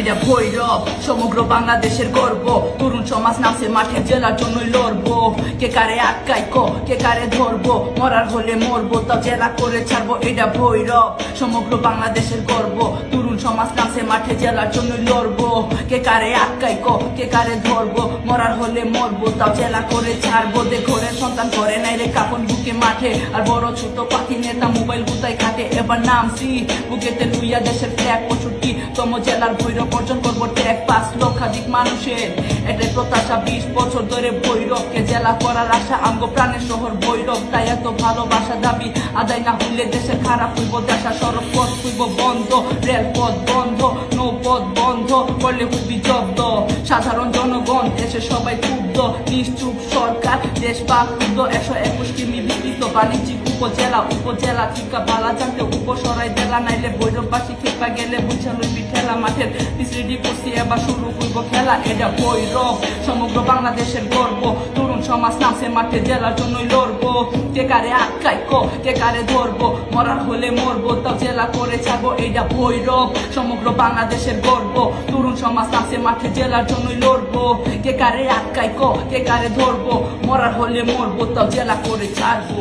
এটা ভৈরব। সমগ্র বাংলাদেশের গর্ব। তরুণ সমাজ নামছে মাঠে জেলার জন্য লড়বো। কে কারে আটকাই কো কে কারে ধরবো? মরার হলে মরবো তাও জেলা করে ছাড়বো, এটা ভৈরব। সমগ্র বাংলাদেশের গর্ব। তরুণ সমাজ নামছে মাঠে জেলার জন্য লড়বো। কে কারে আটকাই কো কে কারে ধরবো? মরার হলে মরবো, তাও জেলা করে ছাড়বো। দে ঘরের সন্তান করে নাই রে কাপন বুকে মাঠে। আর বড় ছোট পাখি নেতা মোবাইল গুতায় খাটে, এবার নামছি। বুকেতে লুইয়া দেশের ফ্ল্যাগ পঁয়ষট্টি তম জেলার ভৈরব অর্জন করব ট্যাগ পাঁচ লক্ষাধিক মানুষের। এটাই প্রত্যাশা, বিশ বছর ধরে ভৈরবকে জেলা করার আশা। আঙ্গ প্রাণের শহর ভৈরব, তাই এত ভালোবাসা দাবি। আদায় না হইলে দেশে খারাপ হইব, দেশা সড়ক পথ হইব বন্ধ, রেলপথ বন্ধ, নৌপথ বন্ধ, করলে সাধারণ জনগণ দেশে সবাই ক্ষুব্ধ, নিশ্চুপ সরকার, দেশ বা ক্ষুব্ধ একশো একুশ কিমি বিস্তৃত বাণিজ্যিক উপজেলা উপজেলা ঠিকা বালা জানতে উপসরাই জেলা নাইলে বৈরববাসী খেপা গেলে বুঝানো বিঠেলা ঠেলা মাঠের পিসিডি করছি এবার শুরু করব খেলা। এটা বৈরব সমগ্র বাংলাদেশের গর্ব। তরুণ সমাজ নামছে মাঠে জেলার জন্যই লড়বো। কে কারে আটকাই কো কে কারে ধরবো? মরার হলে মরবো তাও জেলা করে ছাড়বো এইটা ভৈরব, সমগ্র বাংলাদেশের গর্ব। তরুণ সমাজ নামছে মাঠে জেলার জন্যই লড়বো। কে কারে আটকাই কো কে কারে ধরবো? মরার হলে মরবো তাও জেলা করে ছাড়বো।